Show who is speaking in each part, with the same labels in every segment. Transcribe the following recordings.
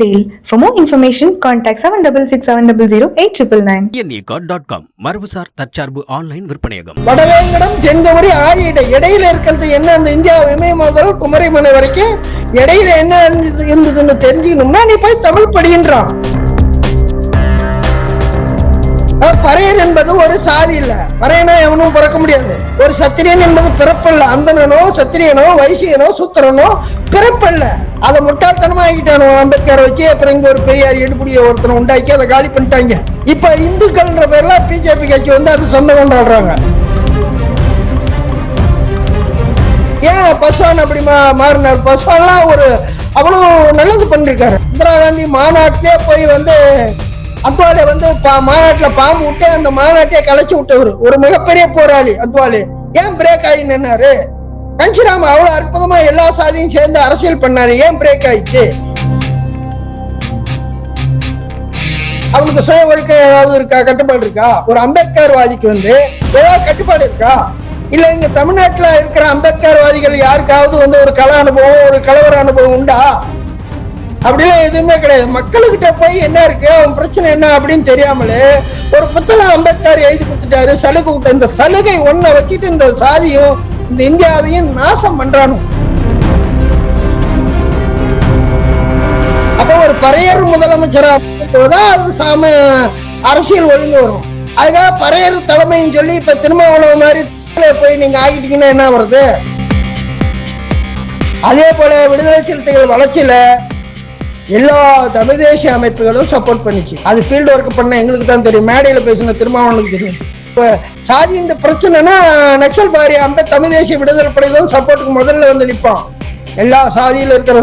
Speaker 1: sale. For more information, contact 7667008999.
Speaker 2: DNA card dot com மரபுசார் தற்சார்பு online விற்பனையகம்.
Speaker 3: வடவேங்கடம் தென்கமுறி ஆழியிட இடையில இருக்கிறது என்ன? அந்த இந்தியா விமய முதல் குமரிமலை வரைக்கும் இடையில என்ன இருந்தது- இருந்ததுன்னு தெரிஞ்சுக்கணும்னா நீ போய் தமிழ் படின்றான் பறையன் பறையர் என்பது ஒரு சாதி இல்ல. பறையனா எவனும் பிறக்க முடியாது. ஒரு சத்திரியன் என்பது பிறப்பல்ல. அந்தனனோ சத்திரியனோ வைசியனோ சூத்திரனோ பிறப்பல்ல. அதை முட்டாள்தனமா ஆகிட்டானோ அம்பேத்கர் வச்சு அப்புறம் இங்க ஒரு பெரியார் எடுபடிய ஒருத்தனை உண்டாக்கி அதை காலி பண்ணிட்டாங்க. இப்ப இந்துக்கள்ன்ற பேர்ல பிஜேபி கட்சி வந்து அது சொந்த கொண்டாடுறாங்க. ஏன் பஸ்வான் அப்படி மா மாறினார்? பஸ்வான்லாம் ஒரு அவ்வளவு நல்லது பண்ணிருக்காரு. இந்திரா காந்தி மாநாட்டிலே போய் வந்து அத்வாலே வந்து பா- மாநாட்டுல பாம்பு விட்டு அந்த மாநாட்டையே கலைச்சு விட்டவர். ஒரு மிகப்பெரிய போராளி அத்வாலே. ஏன் பிரேக் ஆகி நின்னாரு? கஞ்சிராம் அவ்வளவு அற்புதமா எல்லா சாதியும் சேர்ந்து அரசியல் பண்ணாரு. ஏன் பிரேக் ஆயிடுச்சு? அவனுக்கு சுய ஒழுக்கம் ஏதாவது இருக்கா? கட்டுப்பாடு இருக்கா? ஒரு அம்பேத்கர் வாதிக்கு வந்து ஏதாவது கட்டுப்பாடு இருக்கா? இல்ல இங்க தமிழ்நாட்டுல இருக்கிற அம்பேத்கர் வாதிகள் யாருக்காவது வந்து ஒரு கல அனுபவம் ஒரு கலவர அனுபவம் உண்டா? அப்படிலாம் எதுவுமே கிடையாது. மக்களுக்கிட்ட போய் என்ன இருக்கு? அவன் பிரச்சனை என்ன அப்படின்னு தெரியாமலே ஒரு புத்தகம் அம்பேத்கர் எழுதி கொடுத்துட்டாரு. சலுகை விட்ட இந்த சலுகை ஒன்ன வச்சுட்டு இந்த சாதியும் இந்த இந்தியாவையும் நாசம் பண்றானு? அப்போ ஒரு பறையர் முதலமைச்சரா தான் அது சாம அரசியல் ஒழுங்கு வரும். அதுக்காக பறையர் தலைமைன்னு சொல்லி இப்ப திருமாவளவன் மாதிரி போய் நீங்க ஆகிட்டீங்கன்னா என்ன வருது அதே போல விடுதலை சிறுத்தைகள் வளர்ச்சியில எல்லா தமிழ் தேசிய அமைப்புகளும் சப்போர்ட் பண்ணிச்சு. அது ஃபீல்டு ஒர்க் பண்ண எங்களுக்கு தான் தெரியும். மேடையில பேசின திருமாவளவனுக்கு தெரியும். இப்போ சாதி இந்த பிரச்சனைனா நக்சல் பாரி அம்ப தமிழ் தேசிய விடுதலை படை தான் சப்போர்ட்டுக்கு முதல்ல வந்து நிற்பான் எல்லா சாதியில இருக்கிற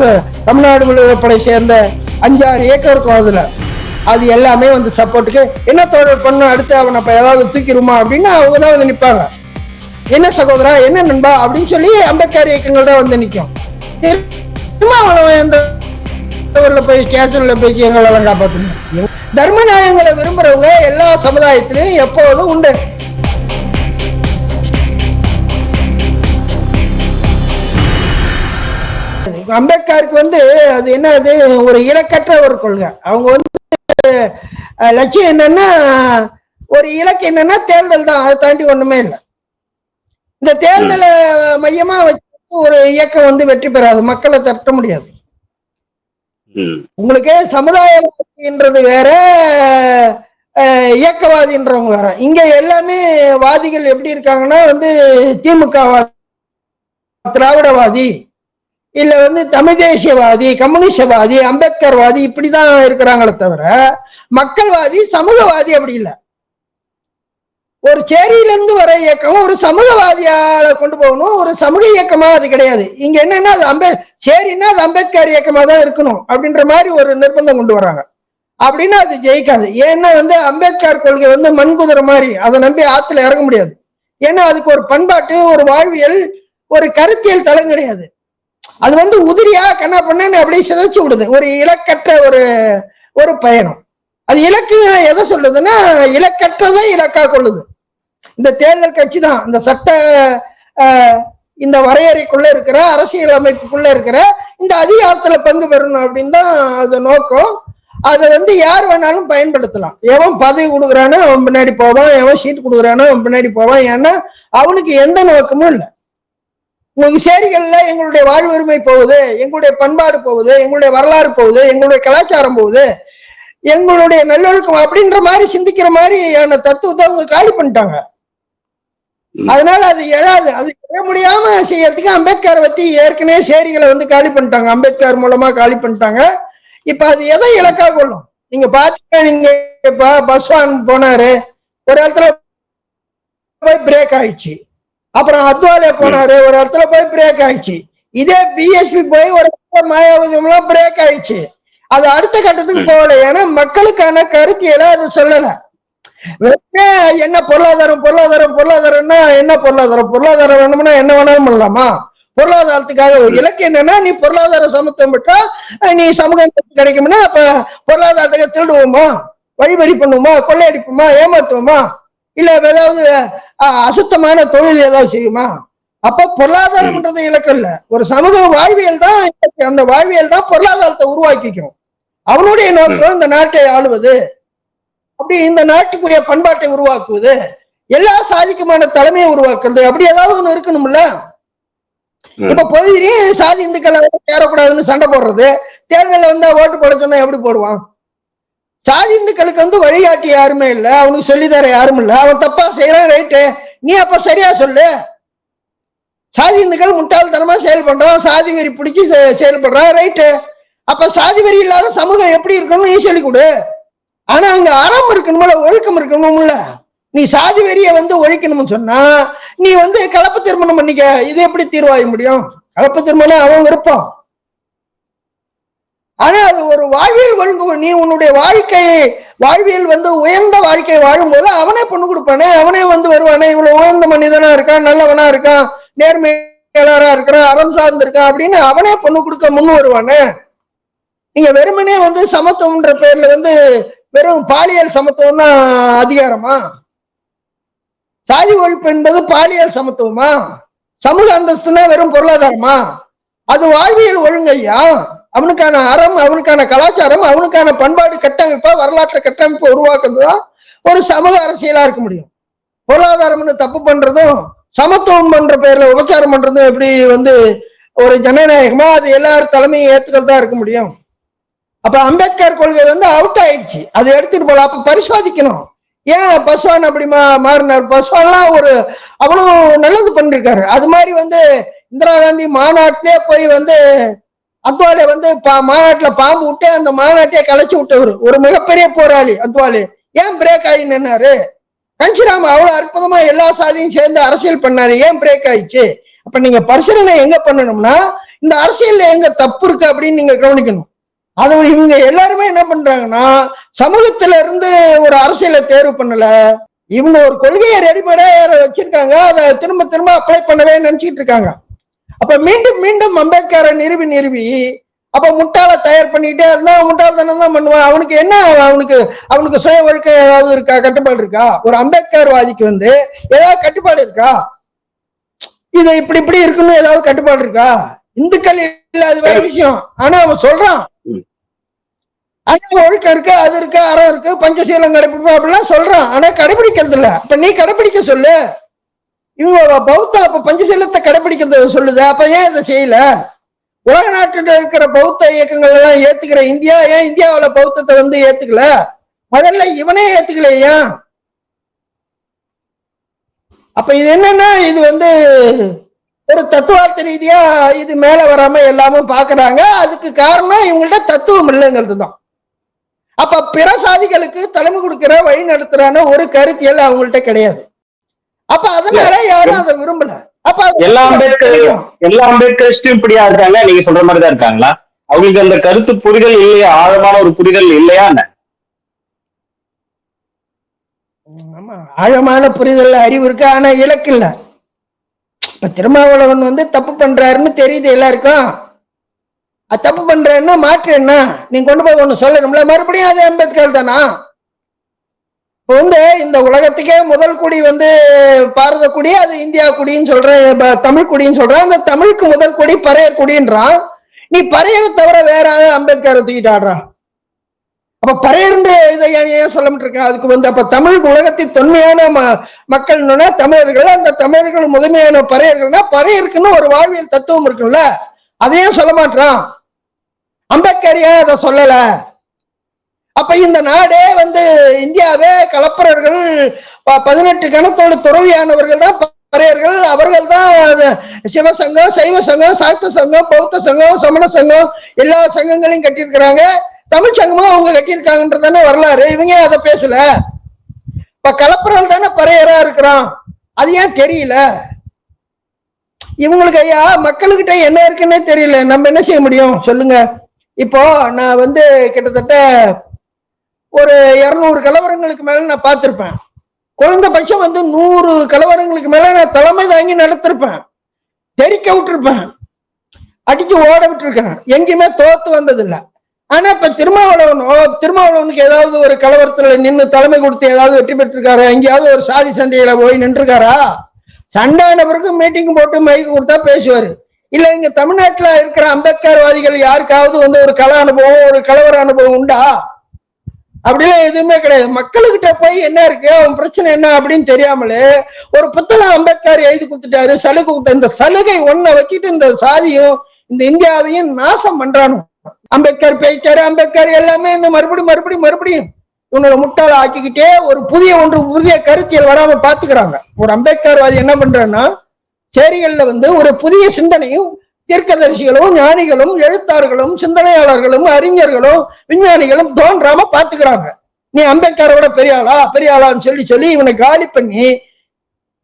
Speaker 3: தமிழ்நாடு விடுதலை படை சேர்ந்த அஞ்சாறு ஏக்கர் இருக்கும் அதுல. அது எல்லாமே வந்து சப்போர்ட்டுக்கு என்ன தொடர் பண்ணும் அடுத்து அவனை அப்ப ஏதாவது தூக்கிடுமா அப்படின்னு அவங்க தான் வந்து நிற்பாங்க என்ன சகோதரா என்ன நண்பா அப்படின்னு சொல்லி அம்பேத்கர் இயக்கங்கள் தான் வந்து நிற்கும் திருமாவளவன் எந்த போய் ஸ்டேஷன்ல போய் எங்களெல்லாம் காப்பாற்றணும் தர்ம நியாயங்களை விரும்புறவங்க எல்லா சமுதாயத்திலையும் எப்போதும் உண்டு. அம்பேத்கருக்கு வந்து அது என்ன அது ஒரு இலக்கற்ற ஒரு கொள்கை. அவங்க வந்து லட்சியம் என்னன்னா ஒரு இலக்கு என்னன்னா தேர்தல் தான். அதை தாண்டி ஒண்ணுமே இல்லை. இந்த தேர்தலை மையமா வச்சு ஒரு இயக்கம் வந்து வெற்றி பெறாது. மக்களை தட்ட முடியாது. உங்களுக்கு சமுதாயவாதின்றது வேற இயக்கவாதின்றவங்க வேற. இங்க எல்லாமே வாதிகள் எப்படி இருக்காங்கன்னா வந்து திமுக வாதி திராவிடவாதி இல்ல வந்து தமிழ் தேசியவாதி கம்யூனிஸ்டவாதி அம்பேத்கர்வாதி இப்படிதான் இருக்கிறாங்களே தவிர மக்கள்வாதி சமூகவாதி அப்படி இல்லை. ஒரு சேரியிலிருந்து வர இயக்கம் ஒரு சமூகவாதியால கொண்டு போகணும். ஒரு சமூக இயக்கமா அது கிடையாது. இங்க என்னன்னா அது அம்பே சேரின்னா அது அம்பேத்கர் இயக்கமா தான் இருக்கணும் அப்படின்ற மாதிரி ஒரு நிர்பந்தம் கொண்டு வராங்க. அப்படின்னா அது ஜெயிக்காது. ஏன்னா வந்து அம்பேத்கர் கொள்கை வந்து மண்குதிரை மாதிரி. அதை நம்பி ஆத்துல இறங்க முடியாது. ஏன்னா அதுக்கு ஒரு பண்பாட்டு ஒரு வாழ்வியல் ஒரு கருத்தியல் தளம் கிடையாது. அது வந்து உதிரியா கண்ணா பண்ணு அப்படியே சிதைச்சு விடுது. ஒரு இலக்கற்ற ஒரு ஒரு பயணம். அது இலக்கு எதை சொல்லுதுன்னா இலக்கற்றதை இலக்கா கொள்ளுது. இந்த தேர்தல் கட்சி தான். இந்த சட்ட இந்த வரையறைக்குள்ள இருக்கிற அரசியல் அமைப்புக்குள்ள இருக்கிற இந்த அதிகாரத்துல பங்கு பெறணும் அப்படின்னு தான் அது நோக்கம். அதை வந்து யார் வேணாலும் பயன்படுத்தலாம். எவன் பதவி கொடுக்குறானோ அவன் பின்னாடி போவான் எவன் சீட் கொடுக்குறானோ அவன் பின்னாடி போவான். ஏன்னா அவனுக்கு எந்த நோக்கமும் இல்லை. உங்களுக்கு சேரிகள்ல எங்களுடைய வாழ்வுரிமை போகுது எங்களுடைய பண்பாடு போகுது எங்களுடைய வரலாறு போகுது எங்களுடைய கலாச்சாரம் போகுது. எங்களுடைய நல்லொழுக்கம் அப்படின்ற மாதிரி சிந்திக்கிற மாதிரியான தத்துவத்தை அவங்க காலி பண்ணிட்டாங்க. அதனால அது எழாது. அது எழ முடியாம செய்யறதுக்கு அம்பேத்கர் பத்தி ஏற்கனவே சேரிகளை வந்து காலி பண்ணிட்டாங்க. அம்பேத்கர் மூலமா காலி பண்ணிட்டாங்க. இப்ப அது எதை இலக்கா கொள்ளும்? நீங்க பாத்தீங்கன்னா நீங்க இப்ப பஸ்வான் போனாரு. ஒரு இடத்துல போய் பிரேக் ஆயிடுச்சு. அப்புறம் அத்வாலே போனாரு. ஒரு இடத்துல போய் பிரேக் ஆயிடுச்சு. இதே பிஎஸ்பி போய் ஒரு இடத்துல மாயாவதியம்லாம் பிரேக் ஆயிடுச்சு. அது அடுத்த கட்டத்துக்கு போகல. ஏன்னா மக்களுக்கான கருத்தியலை அது சொல்லல. என்ன பொருளாதாரம் பொருளாதாரம் பொருளாதாரம்னா என்ன பொருளாதாரம்? பொருளாதாரம் வேணும்னா என்ன வேணாலும் பண்ணலாமா? பொருளாதாரத்துக்காக ஒரு இலக்கு என்னன்னா நீ பொருளாதார சமத்துவம் பெற்றா நீ சமூகம் கிடைக்கும்னா அப்ப பொருளாதாரத்துக்கு திருடுவோமா? வழிவரி பண்ணுவோமா? கொள்ளையடிப்போமா? ஏமாத்துவோமா? இல்ல ஏதாவது அசுத்தமான தொழில் ஏதாவது செய்யுமா? அப்ப பொருளாதாரம்ன்றது இலக்கு இல்ல. ஒரு சமூக வாழ்வியல் தான். அந்த வாழ்வியல் தான் பொருளாதாரத்தை உருவாக்கிக்கும். அவனுடைய நோக்கம் இந்த நாட்டை ஆளுவது அப்படி இந்த நாட்டுக்குரிய பண்பாட்டை உருவாக்குவது எல்லா சாதிக்குமான தலைமையை உருவாக்குறது அப்படி ஏதாவது ஒண்ணு இருக்கணும்ல. இப்ப பொதுவிரி சாதி இந்துக்களை சேரக்கூடாதுன்னு சண்டை போடுறது தேர்தலில் வந்தா ஓட்டு போட சொன்னா எப்படி போடுவான்? சாதி இந்துக்களுக்கு வந்து வழிகாட்டி யாருமே இல்ல அவனுக்கு சொல்லித்தர யாரும் இல்ல அவன் தப்பா செய்யறான் ரைட்டு நீ அப்ப சரியா சொல்லு. சாதி இந்துக்கள் முட்டாள்தனமா செயல்படுறான் சாதி வெறி பிடிச்சி செயல்படுறான் ரைட்டு அப்ப சாதி வரி இல்லாத சமூகம் எப்படி இருக்கணும் நீ சொல்லி கொடு. ஆனா அங்க அறம் இருக்கணும்ல ஒழுக்கம் இருக்கணும்ல நீ சாதி வெறிய வந்து ஒழிக்கணும்னு சொன்னா நீ வந்து கலப்பு திருமணம் பண்ணிக்க. இது எப்படி தீர்வாய முடியும்? கலப்பு திருமணம் அவன் விருப்பம். ஆனா அது ஒரு வாழ்வியல் ஒழுங்கு. நீ உன்னுடைய வாழ்க்கை வாழ்வியல் வந்து உயர்ந்த வாழ்க்கை வாழும்போது அவனே பொண்ணு கொடுப்பானே. அவனே வந்து வருவானே. இவ்வளவு உயர்ந்த மனிதனா இருக்கான் நல்லவனா இருக்கான் நேர்மையாளரா இருக்கிறான் அறம் சார்ந்து இருக்கான் அப்படின்னு அவனே பொண்ணு கொடுக்க முன் வருவானே. நீங்க வெறுமனே வந்து சமத்துவம்ன்ற பேர்ல வந்து வெறும் பாலியல் சமத்துவம் தான் அதிகாரமா? சாதி ஒழிப்பு என்பது பாலியல் சமத்துவமா? சமூக அந்தஸ்துனா வெறும் பொருளாதாரமா? அது வாழ்வியல் ஒழுங்கையா அவனுக்கான அறம் அவனுக்கான கலாச்சாரம் அவனுக்கான பண்பாடு கட்டமைப்பா வரலாற்று கட்டமைப்பை உருவாக்குறதுதான் ஒரு சமூக அரசியலா இருக்க முடியும். பொருளாதாரம்னு தப்பு பண்றதும் சமத்துவம் பண்ற பேர்ல உபச்சாரம் பண்றதும் எப்படி வந்து ஒரு ஜனநாயகமா? அது எல்லார் தலைமையும் ஏத்துக்கள் தான் இருக்க முடியும். அப்ப அம்பேத்கர் கொள்கை வந்து அவுட் ஆயிடுச்சு. அதை எடுத்துட்டு போல அப்ப பரிசோதிக்கணும். ஏன் பஸ்வான் அப்படி மா மாறினார்? பஸ்வான்லாம் ஒரு அவ்வளவு நல்லது பண்ணிருக்காரு. அது மாதிரி வந்து இந்திரா காந்தி மாநாட்டிலே போய் வந்து அத்வாலே வந்து பா- மாநாட்டுல பாம்பு விட்டு அந்த மாநாட்டையே கலைச்சு விட்டவர். ஒரு மிகப்பெரிய போராளி அத்வாலே. ஏன் பிரேக் ஆகி நின்னாரு? கஞ்சிராம் அவ்வளவு அற்புதமா எல்லா சாதியும் சேர்ந்து அரசியல் பண்ணாரு. ஏன் பிரேக் ஆயிடுச்சு? அப்ப நீங்க பரிசீலனை எங்க பண்ணணும்னா இந்த அரசியல்ல எங்க தப்பு இருக்கு அப்படின்னு நீங்க கவனிக்கணும். அது இவங்க எல்லாருமே என்ன பண்றாங்கன்னா சமூகத்துல இருந்து ஒரு அரசியலை தேர்வு பண்ணல. இவங்க ஒரு கொள்கையை ரெடிமேடா வச்சிருக்காங்க. அதை திரும்ப திரும்ப அப்ளை பண்ணவே நினைச்சிட்டு இருக்காங்க. அப்ப மீண்டும் மீண்டும் அம்பேத்கரை நிறுவி நிறுவி அப்ப முட்டாளை தயார் பண்ணிட்டே இருந்தா முட்டாள்தனம் தான் பண்ணுவான். அவனுக்கு என்ன அவனுக்கு அவனுக்கு சுய ஒழுக்க ஏதாவது இருக்கா கட்டுப்பாடு இருக்கா? ஒரு அம்பேத்கர் வாதிக்கு வந்து ஏதாவது கட்டுப்பாடு இருக்கா? இதை இப்படி இப்படி இருக்குன்னு ஏதாவது கட்டுப்பாடு இருக்கா? இந்துக்கள் இல்ல அது வேற விஷயம். ஆனா அவன் சொல்றான். அங்க ஒழுக்கம் இருக்கு அது இருக்கு அறம் இருக்கு பஞ்சசீலம் கடைபிடிப்போம் அப்படிலாம் சொல்றான். ஆனா கடைபிடிக்கிறது இல்ல. அப்ப நீ கடைபிடிக்க சொல்லு. இவங்க பௌத்தம் அப்ப பஞ்சசீலத்தை கடைபிடிக்கிறது சொல்லுது. அப்ப ஏன் இதை செய்யல? உலக நாட்டுல இருக்கிற பௌத்த இயக்கங்கள் எல்லாம் ஏத்துக்கிற இந்தியா ஏன் இந்தியாவில பௌத்தத்தை வந்து ஏத்துக்கல? முதல்ல இவனே ஏத்துக்கலையா ஏன் அப்ப இது என்னன்னா இது வந்து ஒரு தத்துவார்த்த ரீதியா இது மேல வராம எல்லாமும் பாக்குறாங்க. அதுக்கு காரணம் இவங்கள்ட்ட தத்துவம் இல்லைங்கிறது தான் அப்ப பிற சாதிகளுக்கு தலைமை கொடுக்கிற வழி நடத்துறான ஒரு கருத்தியல் அவங்கள்ட்ட கிடையாது. அப்ப அதனால யாரும் அதை விரும்பல. அப்ப
Speaker 4: எல்லா அம்பேத்கர் எல்லா அம்பேத்கரிஸ்டும் இப்படியா இருக்காங்க? நீங்க சொல்ற மாதிரி தான் இருக்காங்களா? அவங்களுக்கு அந்த கருத்து புரிதல் இல்லையா? ஆழமான ஒரு புரிதல் இல்லையா?
Speaker 3: ஆமா. ஆழமான புரிதல் அறிவு இருக்கு ஆனா இலக்கு இல்ல. இப்ப திருமாவளவன் வந்து தப்பு பண்றாருன்னு தெரியுது எல்லாருக்கும். அது தப்பு பண்றேன்னா மாற்று என்ன? நீ கொண்டு போய் ஒன்று சொல்லணும்ல? மறுபடியும் அது அம்பேத்கர் தானா? இப்போ வந்து இந்த உலகத்துக்கே முதல் குடி வந்து பாரத குடி அது இந்தியா குடின்னு சொல்றேன் தமிழ் குடின்னு சொல்றேன் அந்த தமிழுக்கு முதல் குடி பறைய குடின்றான். நீ பறையரை தவிர வேற அம்பேத்கரை தூக்கிட்டு ஆடுறான் அப்ப பறையர்ன்ற இதை ஏன் சொல்ல இருக்கேன் அதுக்கு வந்து அப்ப தமிழ் உலகத்தின் தொன்மையான ம மக்கள்னா தமிழர்கள். அந்த தமிழர்கள் முதன்மையான பறையர்கள்னா பறையருக்குன்னு ஒரு வாழ்வியல் தத்துவம் இருக்குல்ல அதையும் சொல்ல மாட்டான் அம்பேத்கர் ஏன் அதை சொல்லல. அப்ப இந்த நாடே வந்து இந்தியாவே கலப்பரர்கள் பதினெட்டு கணத்தோடு துறவியானவர்கள் தான் பறையர்கள் அவர்கள் தான் சிவசங்கம் சைவ சங்கம் சாக்த சங்கம் பௌத்த சங்கம் சமண சங்கம் எல்லா சங்கங்களையும் கட்டியிருக்கிறாங்க. தமிழ் சங்கமும் அவங்க கட்டியிருக்காங்கன்றதானே வரலாறு. இவங்க ஏன் அதை பேசல? இப்ப கலப்பரர்கள் தானே பறையரா இருக்கிறான். அது ஏன் தெரியல? இவங்களுக்கு ஐயா மக்களுக்கிட்ட என்ன இருக்குன்னே தெரியல. நம்ம என்ன செய்ய முடியும்? சொல்லுங்க. இப்போ நான் வந்து கிட்டத்தட்ட ஒரு இரநூறு கலவரங்களுக்கு மேல நான் பார்த்திருப்பேன். குறைந்தபட்சம் வந்து நூறு கலவரங்களுக்கு மேல நான் தலைமை தாங்கி நடத்திருப்பேன். தெரிக்க விட்டுருப்பேன். அடிச்சு ஓட விட்டுருக்கேன். எங்கேயுமே தோத்து வந்ததில்லை. ஆனா இப்ப திருமாவளவனோ திருமாவளவனுக்கு ஏதாவது ஒரு கலவரத்துல நின்று தலைமை கொடுத்து ஏதாவது வெற்றி பெற்றிருக்காரா? எங்கேயாவது ஒரு சாதி சண்டையில போய் நின்றுருக்காரா? சண்டான பிறகு மீட்டிங் போட்டு மைக்கு கொடுத்தா பேசுவாரு. இல்ல இங்க தமிழ்நாட்டுல இருக்கிற அம்பேத்கர்வாதிகள் யாருக்காவது வந்து ஒரு கல அனுபவம் ஒரு கலவர அனுபவம் உண்டா? அப்படிலாம் எதுவுமே கிடையாது. மக்களுக்கிட்ட போய் என்ன இருக்கு? அவன் பிரச்சனை என்ன அப்படின்னு தெரியாமலே ஒரு புத்தகம் அம்பேத்கர் எழுதி கொடுத்துட்டாரு சலுகை கொடுத்த இந்த சலுகை ஒன்ன வச்சுட்டு இந்த சாதியும் இந்த இந்தியாவையும் நாசம் பண்றானு அம்பேத்கர் பேச்சாரு அம்பேத்கர் எல்லாமே இன்னும் மறுபடியும் மறுபடியும் மறுபடியும் இவனோட முட்டாள ஆக்கிக்கிட்டே ஒரு புதிய ஒன்று புதிய கருத்தியல் வராம பாத்துக்கிறாங்க. ஒரு அம்பேத்கர்வாதி என்ன பண்றான்னா சேரிகள்ல வந்து ஒரு புதிய சிந்தனையும் தீர்க்கதரிசிகளும் ஞானிகளும் எழுத்தாளர்களும் சிந்தனையாளர்களும் அறிஞர்களும் விஞ்ஞானிகளும் தோன்றாம பாத்துக்கிறாங்க நீ அம்பேத்கரோட பெரிய ஆளா பெரிய ஆளான்னு சொல்லி சொல்லி இவனை காலி பண்ணி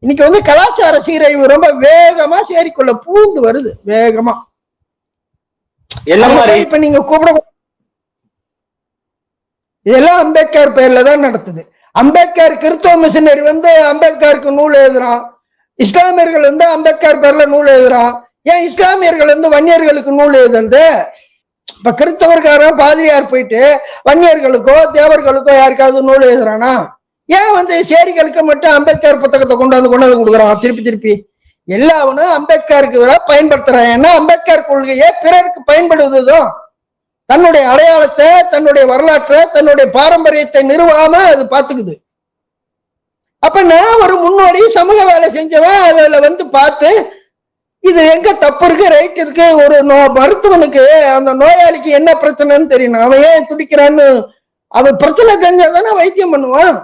Speaker 3: இன்னைக்கு வந்து கலாச்சார சீரழிவு ரொம்ப வேகமா சேரிக்குள்ள பூந்து வருது வேகமா. இப்ப நீங்க கூப்பிட இதெல்லாம் அம்பேத்கர் பேர்ல தான் நடத்துது. அம்பேத்கர் கிறிஸ்தவ மிஷினரி வந்து அம்பேத்கருக்கு நூல் எழுதுறான். இஸ்லாமியர்கள் வந்து அம்பேத்கர் பேர்ல நூல் எழுதுறான். ஏன் இஸ்லாமியர்கள் வந்து வன்னியர்களுக்கு நூல் எழுதுறது? இப்ப கிறிஸ்தவர்காரன் பாதிரியார் போயிட்டு வன்னியர்களுக்கோ தேவர்களுக்கோ யாருக்காவது நூல் எழுதுறானா? ஏன் வந்து சேரிகளுக்கு மட்டும் அம்பேத்கர் புத்தகத்தை கொண்டு கொண்டாந்து கொண்டாந்து கொடுக்குறான்? திருப்பி திருப்பி. எல்லாவனும் அம்பேத்கருக்கு பயன்படுத்துறான். ஏன்னா அம்பேத்கர் கொள்கையே பிறருக்கு பயன்படுவதுதான் தன்னுடைய அடையாளத்தை தன்னுடைய வரலாற்றை தன்னுடைய பாரம்பரியத்தை நிறுவாம அது பாத்துக்குது அப்ப நான் ஒரு முன்னோடி சமூக வேலை செஞ்சவன் அதுல வந்து பார்த்து இது எங்க தப்பு இருக்கு ரைட் இருக்கு ஒரு நோ மருத்துவனுக்கு அந்த நோயாளிக்கு என்ன பிரச்சனைன்னு தெரியணும் அவன் ஏன் துடிக்கிறான்னு அவன் பிரச்சனை தெரிஞ்சாதானே வைத்தியம் பண்ணுவான்.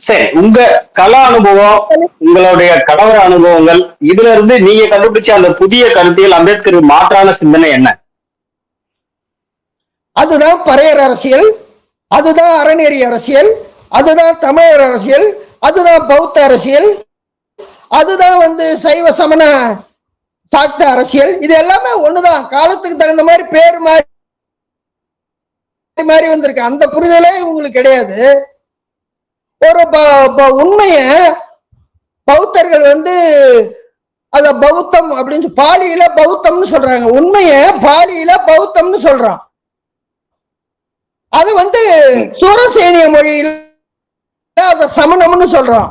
Speaker 4: சரி உங்க கலா அனுபவம் உங்களுடைய கலவர அனுபவங்கள் இதுல இருந்து நீங்க கண்டுபிடிச்ச அந்த புதிய கருத்தியல் அம்பேத்கர் மாற்றான சிந்தனை என்ன?
Speaker 3: அதுதான் பறையர் அரசியல் அதுதான் அறநெறி அரசியல் அதுதான் தமிழர் அரசியல் அதுதான் பௌத்த அரசியல். அதுதான் வந்து சைவ சமண சாக்த அரசியல். இது எல்லாமே ஒண்ணுதான். காலத்துக்கு தகுந்த மாதிரி பேர் மாறி மாறி வந்திருக்கு. அந்த புரிதலே உங்களுக்கு கிடையாது. ஒரு ப- ப- உண்மைய பௌத்தர்கள் வந்து அத பௌத்தம் அப்படின்னு சொல்லி- பாலியில பௌத்தம்னு சொல்றாங்க. உண்மைய பாலியில பௌத்தம்னு சொல்றான். அது வந்து சூரசேனிய மொழியில் அத சமணம்னு சொல்றான்?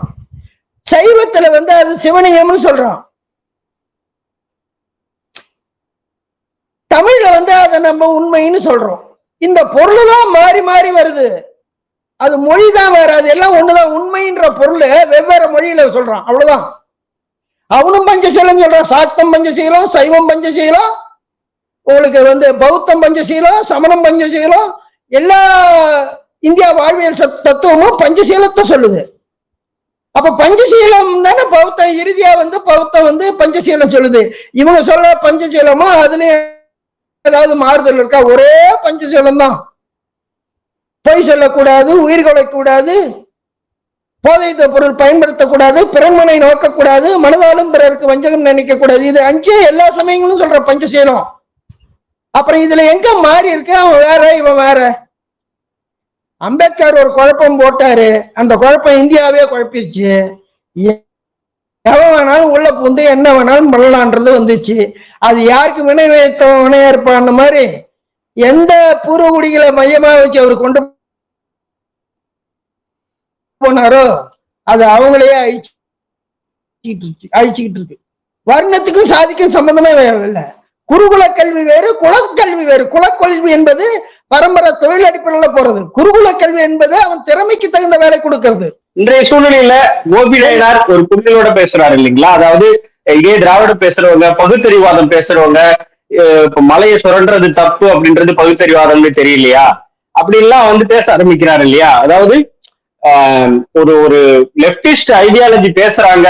Speaker 3: சைவத்துல வந்து அது சிவனியம்னு சொல்றான். தமிழ்ல வந்து அதை நம்ம உண்மைன்னு சொல்றோம். இந்த பொருள் தான் மாறி மாறி வருது. அது மொழி தான் வேற அது எல்லாம் ஒண்ணுதான். உண்மைன்ற பொருள் வெவ்வேறு மொழியில சொல்றான். அவ்வளவுதான். அவனும் பஞ்சசீலம் சொல்றான். சாத்தம் பஞ்சசீலம் சைவம் பஞ்சசீலம் உங்களுக்கு வந்து பௌத்தம் பஞ்சசீலம் சமணம் பஞ்சசீலம் எல்லா இந்தியா வாழ்வியல் சத்- தத்துவமும் பஞ்சசீலத்தை சொல்லுது. அப்ப பஞ்சசீலம் தானே பௌத்தம்? இறுதியா வந்து பௌத்தம் வந்து பஞ்சசீலம் சொல்லுது. இவங்க சொல்ல பஞ்சசீலமா அதுல ஏதாவது மாறுதல் இருக்கா? ஒரே பஞ்சசீலம் தான் பொய் சொல்லக்கூடாது உயிர் கொலைக்கூடாது போதைத்த பொருள் பயன்படுத்தக்கூடாது பிறன்மனை நோக்கக்கூடாது மனதாலும் பிறருக்கு வஞ்சகம் நினைக்க கூடாது இது அஞ்சே எல்லா சமயங்களும் சொல்ற பஞ்சசீலம். அப்புறம் இதுல எங்க மாறி இருக்கு? அவன் வேற இவன் வேற. அம்பேத்கர் ஒரு குழப்பம் போட்டாரு. அந்த குழப்பம் இந்தியாவே குழப்பிருச்சு எவன் வேணாலும் உள்ள புந்து என்ன வேணாலும் பண்ணலான்றது வந்துச்சு. அது யாருக்கு வினை வைத்தவன் வினையா மாதிரி எந்த பூர்வகுடிகளை மையமா வச்சு அவர் கொண்டு போனாரோ அது அவங்களே அழிச்சு இருக்கு அழிச்சுக்கிட்டு இருக்கு. வர்ணத்துக்கும் சாதிக்கும் சம்பந்தமே இல்லை. குருகுல கல்வி வேறு குலக்கல்வி வேறு. குலக்கல்வி என்பது பரம்பரை தொழில் அடிப்படையில் போறது. குருகுல கல்வி என்பது அவன் திறமைக்கு தகுந்த வேலை கொடுக்கிறது.
Speaker 4: இன்றைய சூழ்நிலையில கோபி நாயனார் ஒரு புரிதலோட பேசுறாரு இல்லைங்களா? அதாவது இதே திராவிட பேசுறவங்க பகுத்தறிவாதம் பேசுறவங்க இப்ப மலையை சுரண்டுறது தப்பு அப்படின்றது பகுத்தறிவாதம்னு தெரியலையா? அப்படின்லாம் வந்து பேச ஆரம்பிக்கிறாரு இல்லையா? அதாவது ஒரு ஒரு லெப்டிஸ்ட் ஐடியாலஜி பேசுறாங்க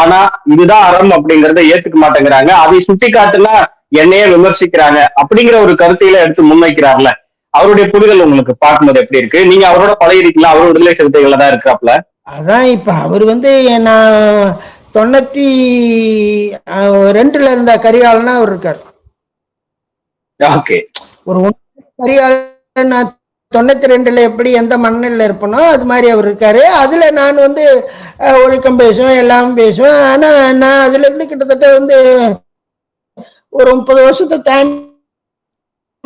Speaker 4: ஆனா இதுதான் அறம் அப்படிங்கறத ஏத்துக்க மாட்டேங்கிறாங்க. அதை சுட்டி காட்டுனா என்னையே விமர்சிக்கிறாங்க அப்படிங்கிற ஒரு கருத்தையில எடுத்து முன்வைக்கிறார்ல. அவருடைய புரிதல் உங்களுக்கு பார்க்கும்போது எப்படி இருக்கு? நீங்க அவரோட பழகிருக்கீங்களா அவரும் விடுதலை சிறுத்தைகள்ல தான் இருக்கிறாப்ல
Speaker 3: அதான் இப்ப அவர் வந்து நான் தொண்ணூத்தி ரெண்டுல இருந்த கரிகாலனா அவர் இருக்கார்.
Speaker 4: ஓகே.
Speaker 3: ஒரு உண்மை கரிகாலன் நான் தொண்ணூத்தி ரெண்டுல எப்படி எந்த மண்ணில் இருப்பனோ அது மாதிரி அவர் இருக்காரு. அதுல நான் வந்து ஒழுக்கம் பேசுவேன் எல்லாம் பேசுவேன். ஆனா நான் அதுல இருந்து கிட்டத்தட்ட வந்து ஒரு முப்பது வருஷத்தை தாண்டி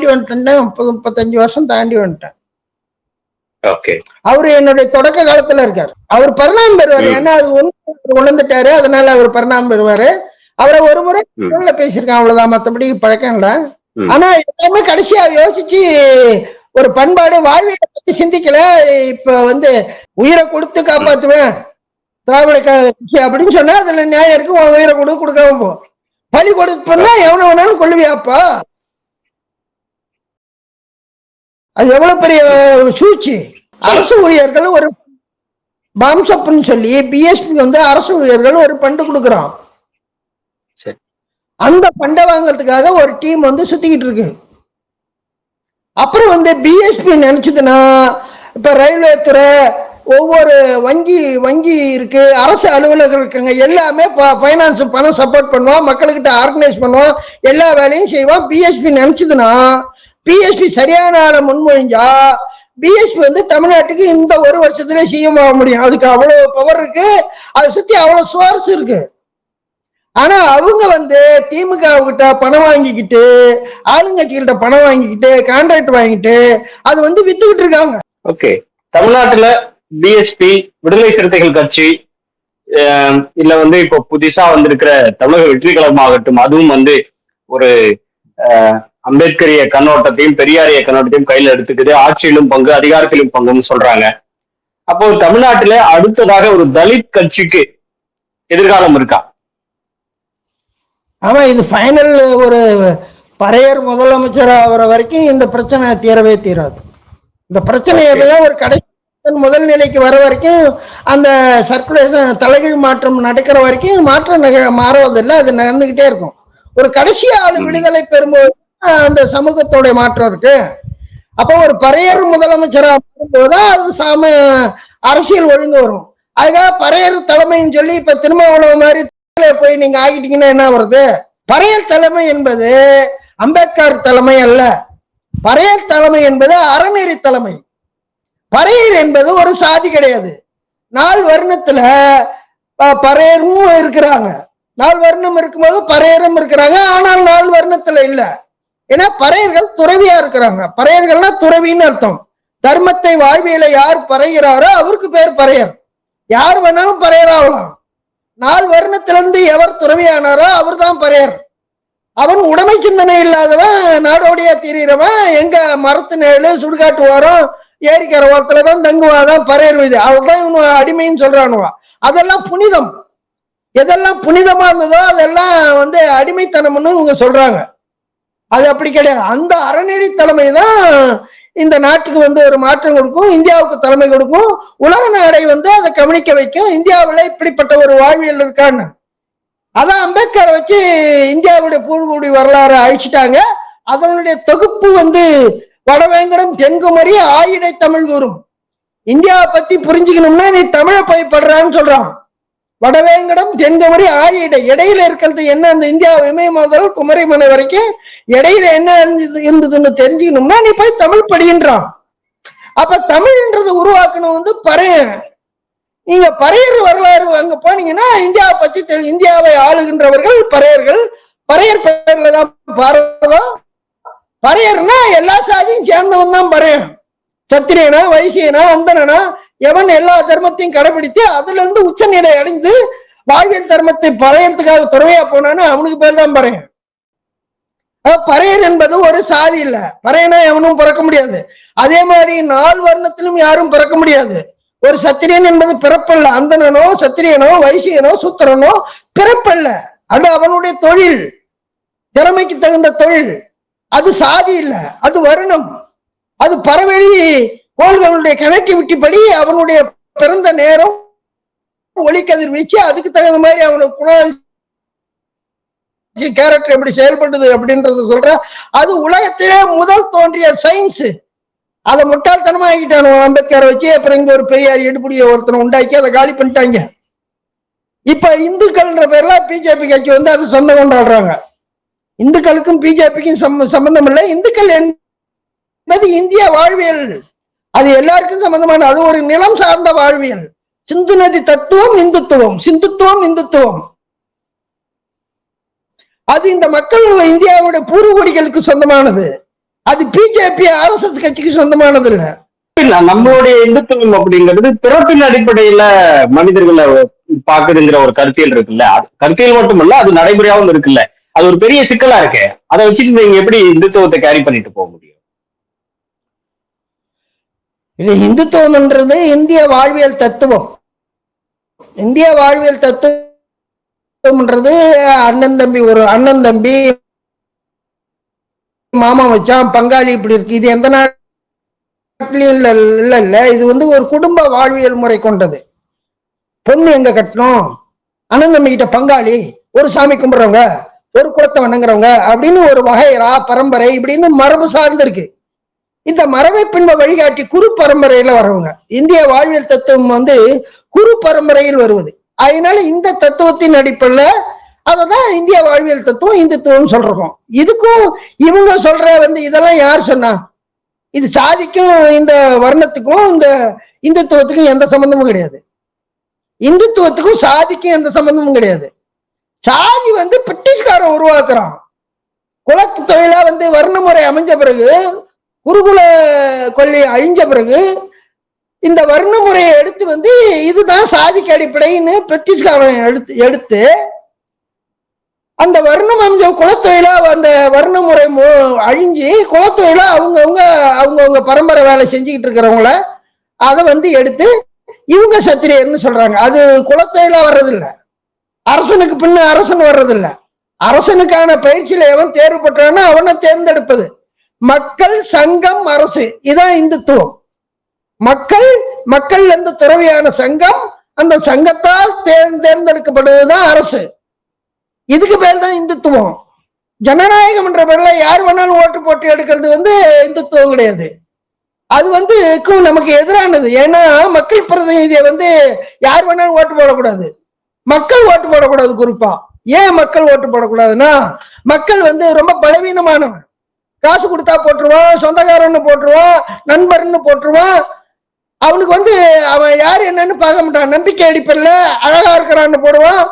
Speaker 3: வந்துட்டேன் முப்பது முப்பத்தஞ்சு வருஷம் தாண்டி வந்துட்டேன். அவரு என்னுடைய தொடக்க காலத்துல இருக்காரு. அவர் பரிணாமம் பெறுவாரு. ஏன்னா அது உணர்ந்துட்டாரு. அதனால அவர் பரிணாமம் பெறுவாரு. அவரை ஒரு முறை பேசியிருக்கேன். அவ்வளவுதான். மத்தபடி பழக்கம் இல்ல. ஆனா எல்லாமே கடைசியா யோசிச்சு ஒரு பண்பாடு வாழ்வியலை பத்தி சிந்திக்கல. இப்ப வந்து உயிரை கொடுத்து காப்பாத்துவேன். திராவிட அப்படின்னு சொன்னா அதுல நியாயம் இருக்கு. உன் உயிரை கொடு கொடுக்காம போ. பலி கொடுப்பா எவனை வேணாலும் கொள்ளுவியாப்பா அது எவ்வளவு பெரிய சூழ்ச்சி? அரசு ஊழியர்கள் ஒரு பாம்சப்புன்னு சொல்லி பிஎஸ்பி வந்து அரசு ஊழியர்கள் ஒரு பண்டு கொடுக்குறான்.
Speaker 4: சரி.
Speaker 3: அந்த பண்டை வாங்குறதுக்காக ஒரு டீம் வந்து சுத்திக்கிட்டு இருக்கு. அப்புறம் வந்து பிஎஸ்பி நினைச்சதுன்னா இப்ப ரயில்வே துறை ஒவ்வொரு வங்கி வங்கி இருக்கு அரசு அலுவலர்கள் இருக்காங்க எல்லாமே ஃபைனான்ஸ் பணம் சப்போர்ட் பண்ணுவோம் மக்கள்கிட்ட ஆர்கனைஸ் பண்ணுவோம் எல்லா வேலையும் செய்வோம். பிஎஸ்பி நினைச்சதுன்னா பிஎஸ்பி சரியான ஆளை முன்மொழிஞ்சா பிஎஸ்பி வந்து தமிழ்நாட்டுக்கு இந்த ஒரு வருஷத்துல சிஎம் ஆக முடியும். அதுக்கு அவ்வளவு பவர் இருக்கு. அதை சுத்தி அவ்வளவு சோர்ஸ் இருக்கு. ஆனா அவங்க வந்து திமுக கிட்ட பணம் வாங்கிக்கிட்டு ஆளுங்கட்சிகிட்ட பணம் வாங்கிக்கிட்டு கான்ட்ராக்ட் வாங்கிட்டு அது வந்து வித்துக்கிட்டு இருக்காங்க.
Speaker 4: ஓகே தமிழ்நாட்டுல பிஎஸ்பி விடுதலை சிறுத்தைகள் கட்சி இல்ல வந்து இப்போ புதுசா வந்திருக்கிற தமிழக வெற்றி கழகமாகட்டும் அதுவும் வந்து ஒரு அம்பேத்கரிய கண்ணோட்டத்தையும் பெரியாரிய கண்ணோட்டத்தையும் கையில எடுத்துக்குது. ஆட்சியிலும் பங்கு அதிகாரத்திலும் பங்குன்னு சொல்றாங்க. அப்போ தமிழ்நாட்டுல அடுத்ததாக ஒரு தலித் கட்சிக்கு எதிர்காலம் இருக்கா?
Speaker 3: ஆமா இது ஃபைனல் ஒரு பறையர் முதலமைச்சர் ஆகிற வரைக்கும் இந்த பிரச்சனை தீரவே தீராது. இந்த பிரச்சனையை ஒரு கடைசி முதல் நிலைக்கு வர வரைக்கும் அந்த சர்க்குலேஷன் தலைகீழ் மாற்றம் நடக்கிற வரைக்கும் மாற்றம் நிக- மாறுவதில்லை அது நடந்துகிட்டே இருக்கும். ஒரு கடைசி ஆளு. விடுதலை பெறும்போது அந்த சமூகத்தோடைய மாற்றம் இருக்கு. அப்போ ஒரு பறையர் முதலமைச்சரா வரும்போது அது சாம அரசியல் ஒழுங்கு வரும். அதுக்காக பறையர் தலைமைன்னு சொல்லி இப்ப திருமாவளவன் மாதிரி போய் நீங்க ஆகிட்டீங்கன்னா என்ன வருது? பறையர் தலைமை என்பது அம்பேத்கர் தலைமை அல்ல. பறையர் தலைமை என்பது அறநெறி தலைமை. பறையர் என்பது ஒரு சாதி கிடையாது. நாள் வருணத்துல பறையரும் இருக்கிறாங்க. நாள் வருணம் இருக்கும்போது பறையரும் இருக்கிறாங்க. ஆனால் நால் வருணத்துல இல்லை. ஏன்னா பறையர்கள் துறவியா இருக்கிறாங்க. பறையர்கள்னா துறவின்னு அர்த்தம். தர்மத்தை வாழ்வியல யார் பறைகிறாரோ அவருக்கு பேர் பறையர். யார் வேணாலும் பறையராகலாம் நால் வருணத்திலிருந்து எவர் துறவியானாரோ அவர் தான் பறையர். அவன் உடைமை சிந்தனை இல்லாதவன் நாடோடியா திரியிறவன் எங்க மரத்து நேழு சுடுகாட்டு வாரம் ஏரிக்கிற ஓரத்துல தான் தங்குவாதான் பறையர் இது அவர்தான் இவனு அடிமைன்னு சொல்றானுவா. அதெல்லாம் புனிதம். எதெல்லாம் புனிதமா இருந்ததோ அதெல்லாம் வந்து அடிமைத்தனம்னு இவங்க சொல்றாங்க. அது அப்படி கிடையாது. அந்த அறநெறி தலைமை தான் இந்த நாட்டுக்கு வந்து ஒரு மாற்றம் கொடுக்கும் இந்தியாவுக்கு தலைமை கொடுக்கும். உலக நாடை வந்து அதை கவனிக்க வைக்கும். இந்தியாவில் இப்படிப்பட்ட ஒரு வாழ்வியல் இருக்கான்னு. அதான் அம்பேத்கரை வச்சு இந்தியாவுடைய பூர்வகுடி வரலாறு அழிச்சிட்டாங்க. அதனுடைய தொகுப்பு வந்து வடவேங்கடம் தென்குமரி ஆயிடை தமிழ் கூறும். இந்தியாவை பத்தி புரிஞ்சுக்கணும்னா நீ தமிழை போய் படுறான்னு சொல்றான். வடவேங்கடம் தென்கமரி ஆயிடை இடையில இருக்கிறது என்ன? அந்த இந்தியா இமய முதல் குமரிமலை வரைக்கும் இடையில என்ன இருந்தது- இருந்ததுன்னு தெரிஞ்சுக்கணும்னா நீ போய் தமிழ் படின்றான் அப்ப தமிழ்ன்றது உருவாக்கணும் வந்து பறையன். நீங்க பறையர் வரலாறு அங்க போனீங்கன்னா இந்தியாவை பத்தி தெரி- இந்தியாவை ஆளுகின்றவர்கள் பறையர்கள். பறையர் பெயர்ல தான் பாரதம். பறையர்னா எல்லா சாதியும் சேர்ந்தவன் தான் பறையன். சத்திரியனா வைசியனா அந்தனா எவன் எல்லா தர்மத்தையும் கடைபிடித்து அதுல இருந்து உச்சநிலை அடைந்து வாழ்வியல் தர்மத்தை பறையறதுக்காக துறவையா போனான்னு அவனுக்கு பேர் தான் பறையன். பறையர் என்பது ஒரு சாதி இல்ல. பறையனா எவனும் பிறக்க முடியாது. அதே மாதிரி நாலு வர்ணத்திலும் யாரும் பிறக்க முடியாது. ஒரு சத்திரியன் என்பது பிறப்பல்ல. அந்தனனோ சத்திரியனோ வைசியனோ சூத்திரனோ பிறப்பல்ல. அது அவனுடைய தொழில். திறமைக்கு தகுந்த தொழில். அது சாதி இல்ல. அது வருணம். அது பறவெளி கோள்களுடைய கனெக்டிவிட்டி படி அவனுடைய பிறந்த நேரம் ஒளிக்கதிர் வீச்சு அதுக்கு தகுந்த மாதிரி அவனுக்கு குணாதிசயம் கேரக்டர் எப்படி செயல்படுது அப்படின்றத சொல்ற. அது உலகத்திலே முதல் தோன்றிய சயின்ஸ் அதை முட்டாள்தனமா ஆகிட்டானு அம்பேத்கரை வச்சு அப்புறம் இங்க ஒரு பெரியார் எடுபடிய ஒருத்தனை உண்டாக்கி அதை காலி பண்ணிட்டாங்க. இப்ப இந்துக்கள்ன்ற பேர்ல பிஜேபி கட்சி வந்து அது சொந்தம் கொண்டாடுறாங்க. இந்துக்களுக்கும் பிஜேபிக்கும் சம்பந்தம் இல்லை. இந்துக்கள் என்பது இந்திய வாழ்வியல் அது எல்லாருக்கும் சம்பந்தமான அது ஒரு நிலம் சார்ந்த வாழ்வியல். சிந்து நதி தத்துவம் இந்துத்துவம். சிந்துத்துவம் இந்துத்துவம். அது இந்த மக்கள் இந்தியாவுடைய பூர்வகுடிகளுக்கு சொந்தமானது. அது பிஜேபி ஆர்எஸ்எஸ் கட்சிக்கு சொந்தமானது இல்ல.
Speaker 4: இல்ல நம்மளுடைய இந்துத்துவம் அப்படிங்கிறது பிறப்பின் அடிப்படையில மனிதர்களை பாக்குதுங்கிற ஒரு கருத்தியல் இருக்குல்ல. அது கருத்தியல் மட்டும் இல்ல அது நடைமுறையாவும் இருக்குல்ல. அது ஒரு பெரிய சிக்கலா இருக்கு. அதை வச்சுட்டு நீங்க எப்படி இந்துத்துவத்தை கேரி பண்ணிட்டு போக முடியும்?
Speaker 3: இது இந்துத்துவம்ன்றது இந்திய வாழ்வியல் தத்துவம். இந்திய வாழ்வியல் தத்துவம்ன்றது அண்ணன் தம்பி ஒரு அண்ணன் தம்பி மாமா வச்சான் பங்காளி இப்படி இருக்கு. இது எந்த நாட்டிலையும் இல்ல இல்ல இல்ல இது வந்து ஒரு குடும்ப வாழ்வியல் முறை கொண்டது. பொண்ணு எங்க கட்டணும்? அண்ணன் தம்பி கிட்ட பங்காளி ஒரு சாமி கும்பிடுறவங்க ஒரு குலத்தை வணங்குறவங்க அப்படின்னு ஒரு வகைரா பரம்பரை இப்படின்னு மரபு சார்ந்து இருக்கு இந்த மரபை பின்ப வழிகாட்டி குரு பரம்பரையில வரவங்க. இந்திய வாழ்வியல் தத்துவம் வந்து குரு பரம்பரையில் வருவது. அதனால இந்த தத்துவத்தின் அடிப்படையில அததான் இந்திய வாழ்வியல் தத்துவம் இந்துத்துவம் சொல்றோம். இதுக்கும் இவங்க சொல்ற வந்து இதெல்லாம் யார் சொன்னா? இது சாதிக்கும் இந்த வர்ணத்துக்கும் இந்த இந்துத்துவத்துக்கும் எந்த சம்பந்தமும் கிடையாது. இந்துத்துவத்துக்கும் சாதிக்கும் எந்த சம்பந்தமும் கிடையாது. சாதி வந்து பிரிட்டிஷ்காரன் உருவாக்குறான். குலத்து தொழிலா வந்து வர்ணமுறை அமைஞ்ச பிறகு குருகுல கொள்ளி அழிஞ்ச பிறகு இந்த வர்ண முறையை எடுத்து வந்து இதுதான் சாதிக்கு அடிப்படைன்னு பிரிட்டிஷ்காரன் எடுத்து எடுத்து அந்த வர்ணம் அமைஞ்ச குலத்தொழிலா அந்த வர்ண முறை மு- அழிஞ்சு குலத்தொழிலா அவங்கவுங்க அவங்கவுங்க பரம்பரை வேலை செஞ்சுக்கிட்டு இருக்கிறவங்கள அதை வந்து எடுத்து இவங்க சத்திரியர்னு சொல்றாங்க. அது குலத்தொழிலா வர்றதில்ல. அரசனுக்கு பின்ன அரசன் வர்றதில்ல. அரசனுக்கான பயிற்சியில எவன் தேர்வு பெற்றானோ அவனை தேர்ந்தெடுப்பது. மக்கள் சங்கம் அரசு. இதான் இந்துத்துவம். மக்கள் மக்கள் எந்த துறவியான சங்கம் அந்த சங்கத்தால் தேர்ந்தெடுக்கப்படுவதுதான் அரசு. இதுக்கு பேர் தான் இந்துத்துவம். ஜனநாயகம் என்ற பேர்ல யார் வேணாலும் ஓட்டு போட்டு எடுக்கிறது வந்து இந்துத்துவம் கிடையாது. அது வந்து நமக்கு எதிரானது. ஏன்னா மக்கள் பிரதிநிதியை வந்து யார் வேணாலும் ஓட்டு போடக்கூடாது. மக்கள் ஓட்டு போடக்கூடாது குறிப்பா. ஏன் மக்கள் ஓட்டு போடக்கூடாதுன்னா மக்கள் வந்து ரொம்ப பலவீனமானவன் காசு கொடுத்தா போட்டுருவான் சொந்தக்காரன்னு போட்டுருவான் நண்பர்னு போட்டுருவான். அவனுக்கு வந்து அவன் யார் என்னன்னு பார்க்க மாட்டான். நம்பிக்கை அடிப்படையில் அழகா இருக்கிறான்னு போடுவான்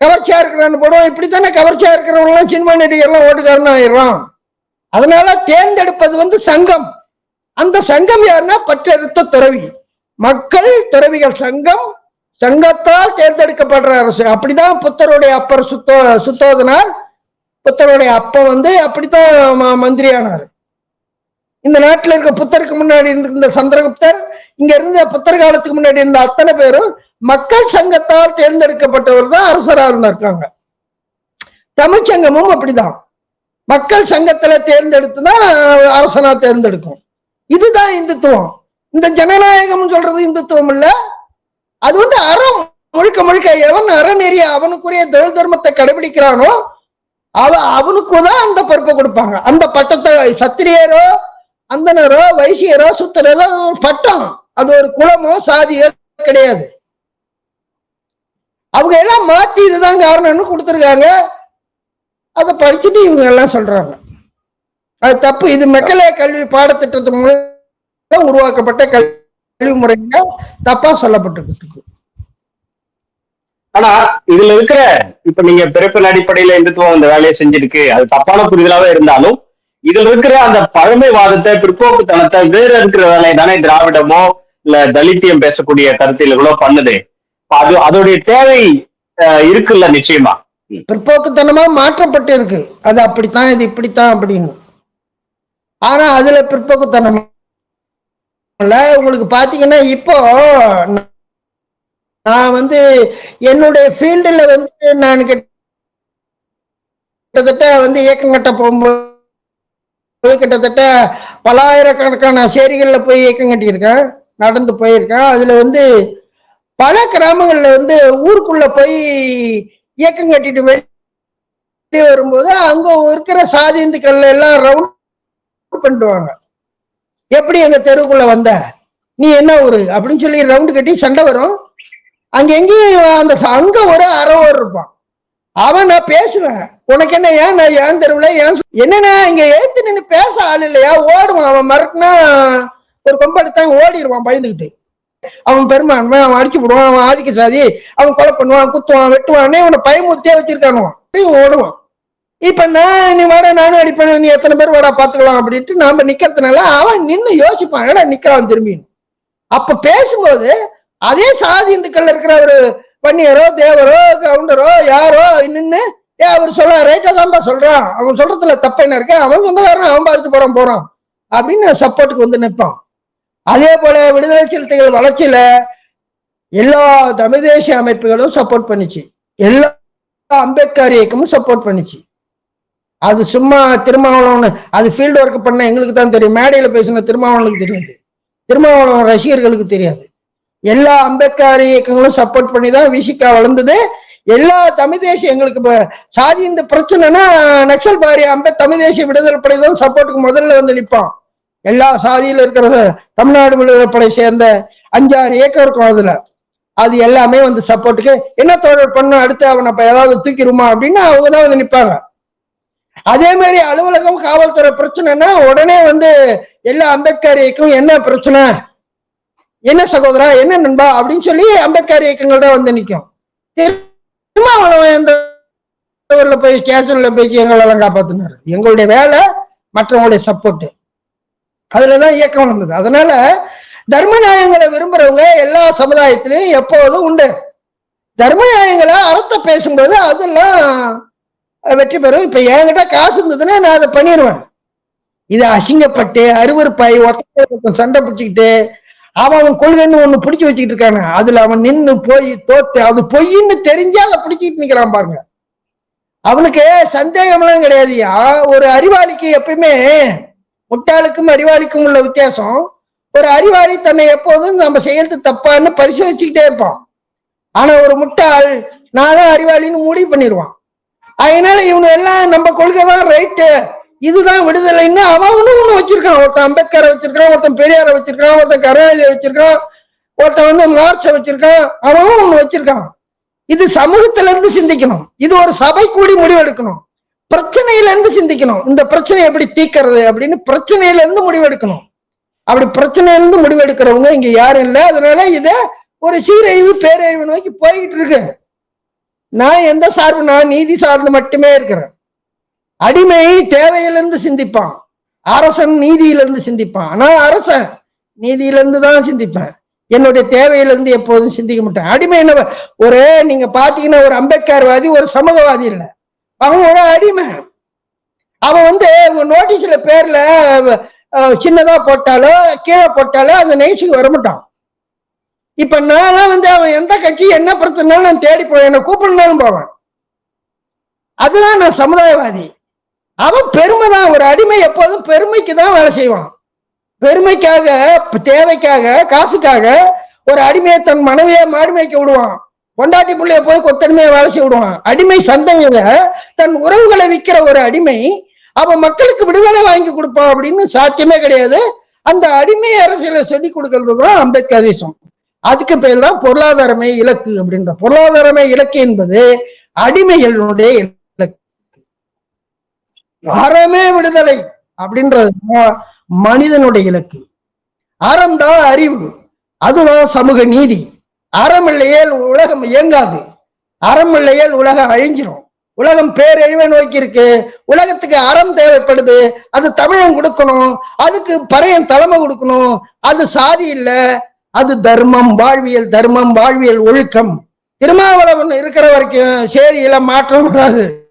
Speaker 3: கவர்ச்சியா இருக்கிறான்னு போடுவான். இப்படித்தானே கவர்ச்சியா இருக்கிறவங்களாம் சினிமா நடிகர்லாம் ஓட்டுக்காரன் ஆயிடுறான். அதனால தேர்ந்தெடுப்பது வந்து சங்கம். அந்த சங்கம் யாருன்னா பற்றெடுத்த துறவி. மக்கள் துறவிகள் சங்கம் சங்கத்தால் தேர்ந்தெடுக்கப்படுற அரசு. அப்படிதான் புத்தருடைய அப்பர் சுத்தோ சுத்தோதனார் புத்தருடைய அப்பா வந்து அப்படித்தான் ம- மந்திரி ஆனாரு இந்த நாட்டில் இருக்க புத்தருக்கு முன்னாடி இருந்த சந்திரகுப்தர் இங்க இருந்த புத்தர் காலத்துக்கு முன்னாடி இருந்த அத்தனை பேரும் மக்கள் சங்கத்தால் தேர்ந்தெடுக்கப்பட்டவர் தான் அரசராக இருந்திருக்காங்க. தமிழ்ச்சங்கமும் அப்படிதான். மக்கள் சங்கத்துல தேர்ந்தெடுத்து தான் அரசனா தேர்ந்தெடுக்கும். இதுதான் இந்துத்துவம். இந்த ஜனநாயகம் சொல்றது இந்துத்துவம் இல்ல. அது வந்து அறம். முழுக்க முழுக்க எவன் அறநெறிய அவனுக்குரிய தொழில் தர்மத்தை கடைபிடிக்கிறானோ அவ அவனுக்கு தான் அந்த பொறுப்பை கொடுப்பாங்க. அந்த பட்டத்தை சத்திரியரோ அந்தனரோ வைசியரோ சுத்தரோ பட்டம். அது ஒரு குலமோ சாதியோ கிடையாது. அவங்க எல்லாம் மாத்தி இதுதான் காரணம்னு கொடுத்துருக்காங்க. அதை படிச்சுட்டு இவங்க எல்லாம் சொல்றாங்க. அது தப்பு. இது மெக்கலே கல்வி பாடத்திட்டத்து மூலம் உருவாக்கப்பட்ட கல்வி முறையில தப்பா சொல்லப்பட்டிருக்கு
Speaker 4: ஆனா இதுல இருக்கிற இப்ப நீங்க பிறப்பின் அடிப்படையில இந்துத்துவம் இந்த வேலையை செஞ்சிருக்கு அது தப்பான புரிதலாவே இருந்தாலும் இதுல இருக்கிற அந்த பழமைவாதத்தை பிற்போக்குத்தனத்தை வேற இருக்கிற வேலையை தானே திராவிடமோ இல்ல தலித்தியம் பேசக்கூடிய கருத்தியல்களோ பண்ணுது. அது அதோடைய தேவை இருக்குல்ல நிச்சயமா?
Speaker 3: பிற்போக்குத்தனமா மாற்றப்பட்டு இருக்கு அது அப்படித்தான் இது இப்படித்தான் அப்படின்னு. ஆனா அதுல பிற்போக்குத்தனம் உங்களுக்கு பாத்தீங்கன்னா இப்போ நான் வந்து என்னுடைய ஃபீல்டில் வந்து நான் கிட்டத்தட்ட வந்து இயக்கம் கட்ட போகும்போது கிட்டத்தட்ட பலாயிரக்கணக்கான சேரிகளில் போய் இயக்கம் கட்டியிருக்கேன். நடந்து போயிருக்கேன். அதில் வந்து பல கிராமங்களில் வந்து ஊருக்குள்ளே போய் இயக்கம் கட்டிட்டு வெளியே வரும்போது அங்கே இருக்கிற சாதி இந்துக்கள் எல்லாம் ரவுண்ட் பண்ணிடுவாங்க. எப்படி எங்கள் தெருவுக்குள்ளே வந்த? நீ என்ன ஊரு? அப்படின்னு சொல்லி ரவுண்டு கட்டி சண்டை வரும். அங்க எங்கேயும் அந்த அங்க ஒரு அறவோர் இருப்பான். அவன் நான் பேசுவேன். உனக்கு என்ன ஏன் நான் ஏன் தெருவில் ஏன் என்னன்னா இங்க எழுத்து நின்று பேச ஆள் இல்லையா? ஓடுவான். அவன் மறக்குனா ஒரு கொம்படுத்தான் ஓடிடுவான் பயந்துகிட்டு. அவன் பெருமான்மை அவன் அடிச்சு விடுவான் அவன் ஆதிக்க சாதி அவன் கொலை பண்ணுவான் குத்துவான் வெட்டுவானே. அவனை பயமுறுத்தியே வச்சிருக்கானுவான் ஓடுவான். இப்ப நான் நீ வாடா நானும் அடிப்பேன். நீ எத்தனை பேர் வாடா பாத்துக்கலாம் அப்படின்ட்டு நாம நிக்கிறதுனால அவன் நின்னு யோசிப்பான். ஏடா நிக்கிறான் திரும்பின்னு. அப்ப பேசும்போது அதே சாதி இந்துக்கள் இருக்கிற ஒரு பண்ணியரோ தேவரோ கவுண்டரோ யாரோ நின்று ஏ அவர் சொல்ற ரைட்டா தான்ப்பா சொல்றான். அவன் சொல்றதுல தப்ப என்ன இருக்கு? அவன் சொந்தக்காரன் அவன் பார்த்துட்டு போறான் போறான். அப்படின்னு சப்போர்ட்டுக்கு வந்து நிற்பான். அதே போல விடுதலை சிறுத்தைகள் வளர்ச்சியில எல்லா தமிழ் தேசிய அமைப்புகளும் சப்போர்ட் பண்ணுச்சு. எல்லா அம்பேத்கர் இயக்கமும் சப்போர்ட் பண்ணுச்சு. அது சும்மா திருமாவளவன் அது ஃபீல்டு ஒர்க் பண்ண எங்களுக்கு தான் தெரியும். மேடையில பேசின திருமாவளவனுக்கு தெரியாது. திருமாவளவன் ரசிகர்களுக்கு தெரியாது. எல்லா அம்பேத்கர் இயக்கங்களும் சப்போர்ட் பண்ணி தான் விசிகா வளர்ந்தது. எல்லா தமிழ் தேசிய எங்களுக்கு சாதி இந்த பிரச்சனைனா நக்சல் பாரி அம்பே தமிழ் தேசிய விடுதலை படை தான் சப்போர்ட்டுக்கு முதல்ல வந்து நிற்பான் எல்லா சாதியில இருக்கிற தமிழ்நாடு விடுதலை படை சேர்ந்த அஞ்சாறு ஏக்கர் இருக்கும் அதுல. அது எல்லாமே வந்து சப்போர்ட்டுக்கு என்ன தொடர் பண்ணும் அடுத்து அவனை அப்ப ஏதாவது தூக்கிடுமா அப்படின்னு அவங்க தான் வந்து நிற்பாங்க அதே மாதிரி அலுவலகம் காவல்துறை பிரச்சனைனா உடனே வந்து எல்லா அம்பேத்கர் இயக்கம் என்ன பிரச்சனை? என்ன சகோதரா என்ன நண்பா? அப்படின்னு சொல்லி அம்பேத்கர் இயக்கங்கள் தான் வந்து நிற்கும் திருமாவளவன் போய் ஸ்டேஷன்ல போய் எங்களெல்லாம் காப்பாத்தினாரு. எங்களுடைய வேலை மற்றவங்களுடைய சப்போர்ட் அதுலதான் இயக்கம் வளர்ந்தது அதனால தர்ம நியாயங்களை விரும்புறவங்க எல்லா சமுதாயத்திலையும் எப்போதும் உண்டு. தர்ம நியாயங்களை அறத்தை பேசும்போது அதெல்லாம் வெற்றி பெறும். இப்ப என்கிட்ட காசு இருந்ததுன்னா நான் அதை பண்ணிடுவேன் இதை அசிங்கப்பட்டு அருவருப்பாய் ஒருத்தன் சண்டை பிடிச்சிக்கிட்டு அவன் அவன் கொள்கைன்னு ஒண்ணு பிடிச்சு வச்சுக்கிட்டு இருக்கானு. அதுல அவன் நின்னு போய் தோத்து அது பொய்ன்னு தெரிஞ்சா அதை பிடிச்சிட்டு நிக்கிறான் பாருங்க. அவனுக்கு சந்தேகம்லாம் கிடையாதுயா ஒரு அறிவாளிக்கு எப்பயுமே முட்டாளுக்கும் அறிவாளிக்கும் உள்ள வித்தியாசம். ஒரு அறிவாளி தன்னை எப்போதும் நம்ம செய்யறது தப்பான்னு பரிசோதிச்சுக்கிட்டே இருப்பான். ஆனா ஒரு முட்டாள் நானும் அறிவாளின்னு முடிவு பண்ணிடுவான். அதனால இவனு எல்லாம் நம்ம கொள்கை தான் ரைட்டு இதுதான் விடுதலைன்னு அவன் ஒண்ணு ஒண்ணு வச்சிருக்கான். ஒருத்தன் அம்பேத்கரை வச்சிருக்கான் ஒருத்தன் பெரியாரை வச்சிருக்கான் ஒருத்தன் கருணாநிதியை வச்சிருக்கான் ஒருத்தன் வந்து மார்க்ஸை வச்சிருக்கான். அவனும் ஒண்ணு வச்சிருக்கான். இது சமூகத்துல இருந்து சிந்திக்கணும். இது ஒரு சபை கூடி முடிவெடுக்கணும். பிரச்சனையில இருந்து சிந்திக்கணும். இந்த பிரச்சனை எப்படி தீக்கிறது அப்படின்னு பிரச்சனையில இருந்து முடிவெடுக்கணும். அப்படி பிரச்சனையில இருந்து முடிவெடுக்கிறவங்க இங்க யாரும் இல்லை. அதனால இத ஒரு சீரழிவு பேரழிவு நோக்கி போய்கிட்டு இருக்கு. நான் எந்த சார்பு நான் நீதி சார்ந்து மட்டுமே இருக்கிறேன். அடிமை தேவையிலிருந்து சிந்திப்பான். அரசன் நீதியிலிருந்து சிந்திப்பான். ஆனா அரசன் நீதியிலிருந்து தான் சிந்திப்பேன். என்னுடைய தேவையிலிருந்து எப்போதும் சிந்திக்க மாட்டேன். அடிமை என்ன ஒரு நீங்க பாத்தீங்கன்னா ஒரு அம்பேத்கர்வாதி ஒரு சமூகவாதி இல்லை. அவன் ஒரு அடிமை. அவன் வந்து உங்க நோட்டீஸ்ல பேர்ல சின்னதா போட்டாலோ கீழே போட்டாலோ அந்த நெய்ஸுக்கு வரமாட்டான் இப்ப நான்லாம் வந்து அவன் எந்த கட்சி என்ன பிரச்சனைனாலும் நான் தேடி போவேன். என்ன கூப்பிடனாலும் போவேன். அதுதான் நான் சமுதாயவாதி. அவன் பெருமை தான். ஒரு அடிமை எப்போதும் பெருமைக்கு தான் வேலை செய்வான். பெருமைக்காக தேவைக்காக காசுக்காக ஒரு அடிமையை தன் மனைவியை மாடுமைக்கு விடுவான். பொண்டாட்டி பிள்ளைய போய் கொத்தடிமையை வேலை செய்ய விடுவான். அடிமை சந்தையில தன் உறவுகளை விற்கிற ஒரு அடிமை அவன் மக்களுக்கு விடுதலை வாங்கி கொடுப்பான் அப்படின்னு சாத்தியமே கிடையாது. அந்த அடிமை அரசியலை சொல்லி கொடுக்கறது தான் அம்பேத்கர் தேசம். அதுக்கு பேர் தான் பொருளாதாரமே இலக்கு அப்படின்ற பொருளாதாரமே இலக்கு என்பது அடிமைகளுடைய அறமே விடுதலை அப்படின்றது தான் மனிதனுடைய இலக்கு. அறம் தான் அறிவு அதுதான் சமூக நீதி. அறம் இல்லையேல் உலகம் இயங்காது. அறம் இல்லையேல் உலகம் அழிஞ்சிரும். உலகம் பேரழிவை நோக்கி இருக்கு. உலகத்துக்கு அறம் தேவைப்படுது. அது தமிழன் கொடுக்கணும். அதுக்கு பறையன் தலைமை கொடுக்கணும். அது சாதி இல்ல. அது தர்மம் வாழ்வியல் தர்மம் வாழ்வியல் ஒழுக்கம். திருமாவளவன் இருக்கிற வரைக்கும் சேரியில மாற்றம் வராது.